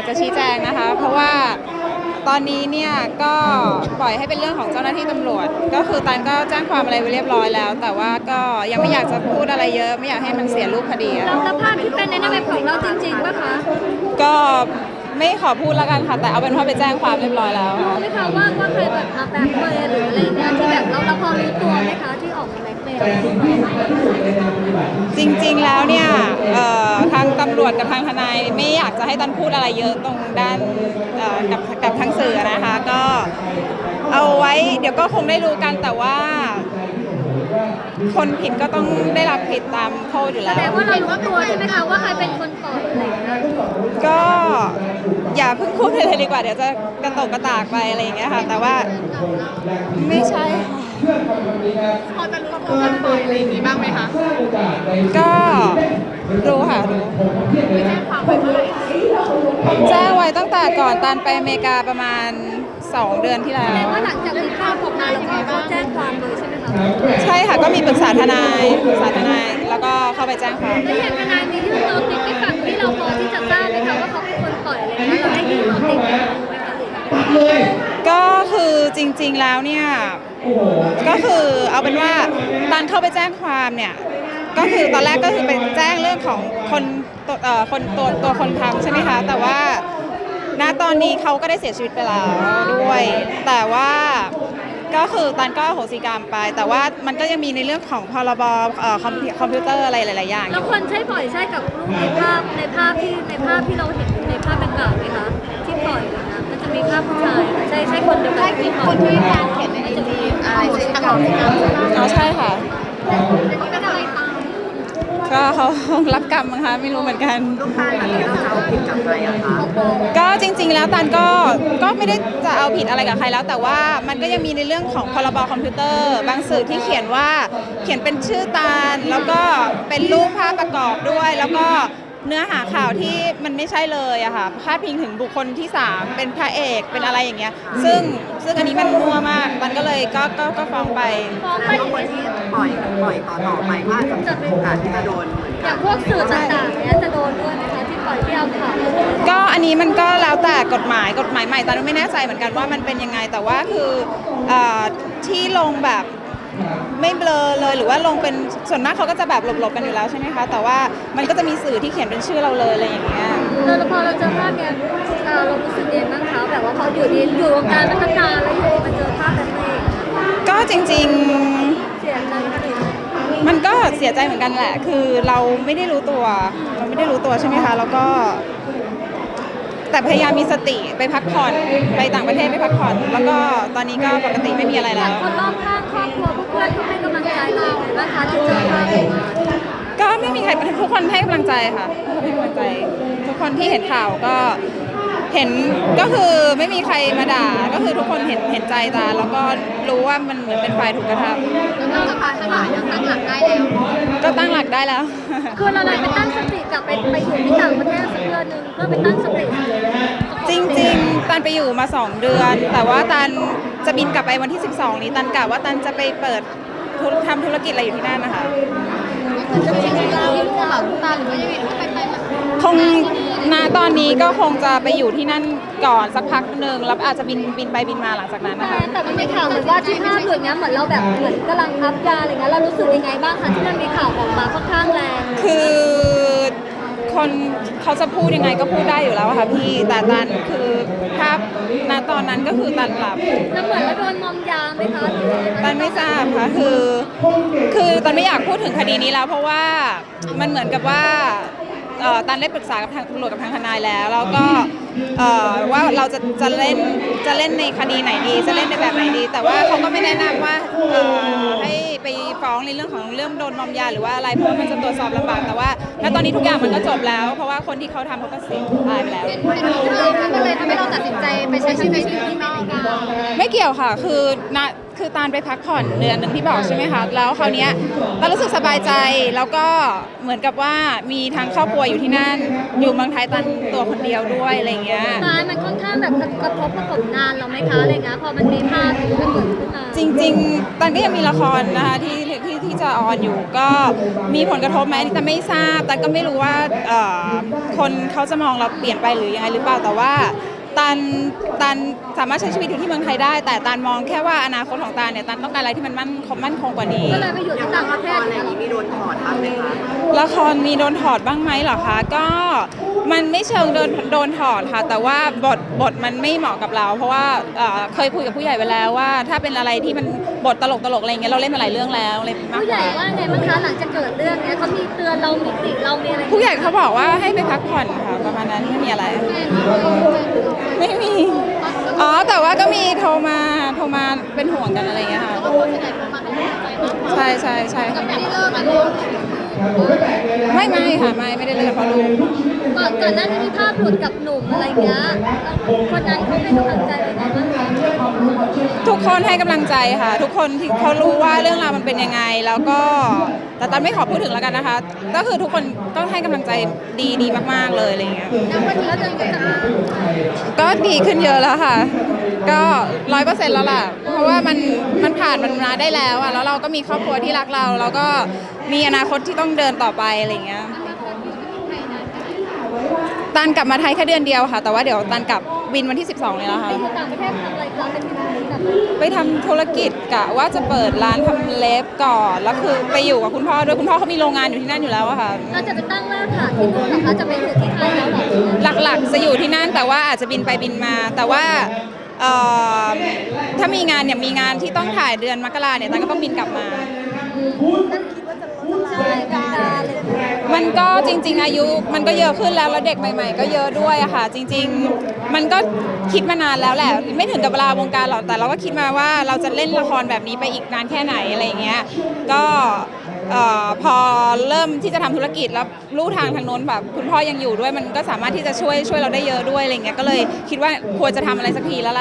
ากจะชี้แจงนะคะ เพราะว่าตอนนี้เนี่ยก็ปล่อยให้เป็นเรื่องของเจ้าหน้าที่ตำรวจ ก็คือตันก็แจ้งความอะไรไว้เรียบร้อยแล้ว แต่ว่าก็ยังไม่อยากจะพูดอะไรเยอะไม่อยากให้มันเสียรูปคดีอะแล้วแล้วภาพที่เป็นในเว็บของเราจริงๆป่ะคะก็ไม่ขอพูดแล้วกันค่ะ แต่เอาเป็นว่าไปแจ้งความเรียบร้อยแล้วรู้ค่ะไหมคะว่าว่าใครแบบมาแบล็กเมย์หรืออะไรเงี้ยที่แบบเรา เราพอรู้ตัวไหมคะที่ออกมาแบล็กเมย์จริงๆ แล้วเนี่ยเอ่อทางตำรวจกับทางทนายไม่อยากจะให้ตันพูดอะไรเยอะตรงด้านเอ่อกับกับทางสื่อนะคะ ก็เอาไว้เดี๋ยวก็คงได้รู้กันแต่ว่า คนผิดก็ต้องได้รับผิดตามโทษอยู่แสแล้วดงว่าเรารู้ตัวใช่ไหมคะว่าใครเป็นคนปล่อยอะไรเงี้ยก็อย่าเพิ่งพูดเลยดีกว่าเดี๋ยวจะกระตกกระตากไปอะไรอย่างเงี้ยค่ะ แต่ว่าไม่ใช่ค่ะ พอจะรู้ตัวกันบ่อยอะไรอย่างงี้บ้างไหมคะก็รู้ค่ะรู้ไปแจ้งความไว้เมื่อไหร่แจ้งไว้ตั้งแต่ก่อนตันไปอเมริกาประมาณ 2 เดือนที่แล้แสดวงว่าหลังจากมีภาพออกมาเราก็เข้าแจ้งความเลยใช่ไหมคะใช่ค่ะก็มีปรึกษาทนายปรึกษาทนายแล้วก็เข้าไปแจ้งความ แล้วอย่างทนายมียื่นโนติสให้ฝั่งที่เราพอที่จะทราบไหมคะว่าเขาเป็นคนปล่อยอะไรเงี้ยเราได้ยื่นโนติสไหมคะก็คือจริงๆแล้วเนี่ย ก็คือเอาเป็นว่าตอนเข้าไปแจ้งความเนี่ยก็คือตอนแรกก็คือไปแจ้งเรื่องของคนตัวเอ่อคนตัวตัวคนทำใช่ไหมคะ แต่ว่าณตอนนี้เขาก็ได้เสียชีวิตไปแล้วด้วย แต่ว่า ก็คือตันก็อโหสิกรรมไป แต่ว่ามันก็ยังมีในเรื่องของพรบเอ่อคอมพิวคอมพิวเตอร์อะไรหลายๆอย่างอแล้วยู่คนใช้ปล่อยใช่กับรูปในภาพในภาพที่ในภาพที่เราเห็นในภาพดังกล่าวไหมคะที่ปล่อยนะมันจะมีภาพผู้ชายใช่ใช่คนเดียวกันที่ปล่อยคนที่การเขียนในไอจีอะไรใช้ตลอดการอ๋อใช่ค่ะเป็นอะไรตาม ก็เขารับกรรมมั้งคะไม่รู้เหมือนกัน ลูกค้าแบบนี้เราจะเอาผิดกับใครอะคะก็จริง ๆ แล้วตันก็ก็ไม่ได้จะเอาผิดอะไรกับใครแล้ว แต่ว่ามันก็ยังมีในเรื่องของพรบคอมพิวเตอร์ บางสื่อที่เขียนว่าเขียนเป็นชื่อตาลแล้วก็เป็นรูปภาพประกอบด้วย แล้วก็ เนื้อหาข่าวที่มันไม่ใช่เลยอะค่ะพาดพิงถึงบุคคลที่ 3 เป็นพระเอกเป็นอะไรอย่างเงี้ย ซึ่งซึ่งอันนี้มันมั่วมากตันก็เลยก็ก็ก็ฟ้องไปฟ้องไปแล้วคนที่ปล่อยปล่อยต่อต่อไปก็อาจจะมีโอกาสที่จะโดนเหมือนอกัย่านงพวกสื่อต่างๆเนี้ยจะโดนด้วยไหมคะที่ปล่อยที่เอาข่าวก็อันนี้มันก็แล้วแต่กฎหมายกฎหมายใหม่ตอนไม่แน่ใจเหมือนกันว่ามันเป็นยังไงแต่ว่าคือเออที่ลงแบบ ไม่เบลอเลยหรือว่าลงเป็นส่วนมากเขาก็จะแบบหลบๆกันอยู่แล้วใช่ไหมคะแต่ว่ามันก็จะมีสื่อที่เขียนเป็นชื่อเราเลยอะไรอย่างเงี้ยเราพอเราเจอภาพเนี้ยเอ่อเรารู้สึกเองบ้างคะแบบว่าพออยู่ดีอยู่วงการมาตั้งนานแล้วอยู่ดีมาเจอภาพแบบนี้ก็จริงเสียใจไหมคะๆมันก็เสียใจเหมือนกันแหละ คือเราไม่ได้รู้ตัว เราไม่ได้รู้ตัวใช่ไหมคะ แล้วก็ แต่พยายามมีสติไปพักผ่อนไปต่างประเทศไปพักผ่อน แล้วก็ตอนนี้ก็ปกติไม่มีอะไรแล้ว คนรอบข้างครอบครัวเพื่อนๆเขาให้กำลังใจเราไงบ้างคะที่เจอภาพแบบนี้ก็ไม่มีใครทุกคนให้กำลังใจค่ะทุกคนให้กำลังใจ ทุกคนที่เห็นข่าวก็เห็นก็คือไม่มีใครมาด่าก็คือทุกคนเห็นเห็นใจตาแล้วก็รู้ว่ามันเหมือนเป็นฝ่ายถูกกระทเราจะพาทนายยังตั้งหลักได้แล้วำก็ตั้งหลักได้แล้ว คือเราเลยไปตั้งสติกลับไปไปอยู่ที่ต่างประเทศสักเดือนหนึ่งเพื่อไปตั้งส นไปอยู่มา 2 เดือน แต่ว่าตันจะบินกลับไปวันที่ 12 นี้ตันกะว่าตันจะไปเปิดธุรทำธุรกิจอะไรอยู่ที่นั่นนะคะจะมีที่เราที่นู่นเหรอตาหรือว่ายังไงหรือว่าไปไปมาคงณตอนนี้ก็คงจะไปอยู่ที่นั่นก่อนสักพักหนึ่งแล้วอาจจะบินบินไปบินมาหลังจากนั้นนะคะแต่มันมีข่าวเหมือนว่าที่ภาพหลุดเนี้ยเหมือนเราแบบเหมือนกำลังอัพยาอะไรเงี้ยเรารู้สึกยังไงบ้างคะที่มันมีข่าวออกมาค่อนข้างแรงคือ คนเขาจะพูดยังไงก็พูดได้อยู่แล้วอะค่ะพี่แต่ตันคือภาพณตอนนั้นก็คือตันหลับ แล้วเหมือนเราโดนมอมยาไหมคะหรือยังไงตันไม่ทราบค่ะคือ คือตันไม่อยากพูดถึงคดีนี้แล้ว เพราะว่ามันเหมือนกับว่าเอ่อตันได้ปรึกษากับทางตำรวจกับทางทนายแล้ว แล้วก็เอ่อว่าเราจะจะเล่นจะเล่นในคดีไหนดี จะเล่นในแบบไหนดี แต่ว่าเขาก็ไม่แนะนำว่าเอ่อให้ไปฟ้อง ในเรื่องของเรื่องโดนมอมยาหรือว่าอะไรเพราะว่ามันจะตรวจสอบลำบากแต่ว่าณตอนนี้ทุกอย่างมันก็จบแล้ว เพราะว่าคนที่เขาทำเขาก็เสียตายไปแล้ว เป็นเป็นที่เราก็เลยทำให้เราตัดสินใจไปใช้ชีวิตที่อเมริกาไม่เกี่ยวค่ะ คือนะคือตานไปพักผ่อนเดือนหนึ่งที่บอกใช่ไหมคะ แล้วคราวเนี้ยตานรู้สึกสบายใจ แล้วก็เหมือนกับว่ามีทั้งครอบครัวอยู่ที่นั่น อยู่เมืองไทยตันตัวคนเดียวด้วยอะไรเงี้ย ตายมันค่อนข้างแบบกระทบกับผลงานเราไหมคะอะไรเงี้ยพอมันมีภาพนี้มันเกิดขึ้นมาจริง ๆตันก็ยังมีละครนะคะที่ ที่ที่จะออนอยู่ก็มีผลกระทบไหมแต่ไม่ทราบ แต่ก็ไม่รู้ว่าคนเขาจะมองเราเปลี่ยนไปหรือยังไงหรือเปล่าแต่ว่า ตันตันสามารถใช้ชีวิตอยู่ที่เมืองไทยได้ แต่ตันมองแค่ว่าอนาคตของตันเนี่ยตันต้องการอะไรที่มันมั่นคงมั่นคงกว่านี้ ก็เลยไปอยู่อย่าที่งต่างละประคเทศรอะไรอย่างนี้มีโดนถอดบ้างไหมคะละครมีโดนถอดบ้างไหมเหรอคะก็มันไม่เชิงโดนโดนถอดค่ะ แต่ว่าบทบทมันไม่เหมาะกับเรา เพราะว่าเอ่อเคยคุยกับผู้ใหญ่ไปแล้วว่า ถ้าเป็นอะไรที่มันบทตลกตลกๆอะไรอย่างเงี้ยเราเล่นมาหลายเรื่องแล้วอะไรมากผู้กใหญ่ว่า ว่าไงบ้างคะหลังจากเกิดเรื่องเนี้ยเขามีเตือนเรามีติเรามีอะไรผู้ใหญ่เขาบอกว่าให้ไปพักผ่อนค่ะประมาณนั้นไม่มีอะไรไม่มี อ๋อ แต่ว่าก็มีโทรมาโทรมา เป็นห่วงกันอะไรอย่างเงี้ยค่ะใช่ใช่ใช่ค่ะ ไม่ได้เลิกกันไม่ไม่ค่ะไม่ไม่ได้เลิกเพราะลูก ก่อนก่อนหน้านี้มีภาพหลุดกับหนุ่มอะไรเงี้ยคนนั้นเขาเป็นกำลังใจอะไรบ้างคะทุกคนให้กำลังใจค่ะ ทุกคนที่เขารู้ว่าเรื่องราวมันเป็นยังไง แล้วก็แต่ตันไม่ขอพูดถึงแล้วกันนะคะ ก็คือทุกคนก็ให้กำลังใจดีดีมาก ๆ เลยอะไรอย่างเงี้ย แล้ววันนี้ก็จะจะก็ดีขึ้นเยอะแล้วค่ะ ก็ร้อยเปอร์เซ็นต์แล้วล่ะ เพราะว่ามันมันผ่านมันมาได้แล้วอะแล้วเราก็มีครอบครัวที่รักเรา แล้วก็มีอนาคตที่ต้องเดินต่อไปอะไรอย่างเงี้ย ตันกลับมาไทยแค่เดือนเดียวค่ะ แต่ว่าเดี๋ยวตันกลับวินวันที่ 12เลยแล้วค่ะไปอยู่ต่างประเทศทำอะไรคะเป็นที่ไหนแบบไปทำธุรกิจกะว่าจะเปิดร้านทำเล็บก่อน แล้วคือไปอยู่กับคุณพ่อด้วยคุณพ่อเขามีโรงงานอยู่ที่นั่นอยู่แล้วอะค่ะ เราจะไปตั้งรากฐานที่นู่นเหรอคะจะไปอยู่ที่ไทยแล้วเหรอหลักๆ จะอยู่ที่นั่นแต่ว่าอาจจะบินไปบินมา แต่ว่าเอ่อถ้ามีงานเนี่ยมีงานที่ต้องถ่ายเดือนมกราเนี่ยตันก็ต้องบินกลับมาใช่การเลย มันก็จริง ๆ อายุมันก็เยอะขึ้นแล้วแล้วเด็กใหม่ ๆ ก็เยอะด้วยอะค่ะ จริง ๆ มันก็คิดมานานแล้วแหละ ไม่ถึงกับเวลาวงการหรอกแต่เราก็คิดมาว่าเราจะเล่นละครแบบนี้ไปอีกนานแค่ไหนอะไรอย่างเงี้ยก็เอ่อพอเริ่มที่จะทำธุรกิจแล้วลู่ทางทางโน้นแบบคุณพ่อยังอยู่ด้วยมันก็สามารถที่จะช่วยช่วยเราได้เยอะด้วยอะไรอย่างเงี้ยก็เลยคิดว่าควรจะทำอะไรสักทีแล้วล่ะ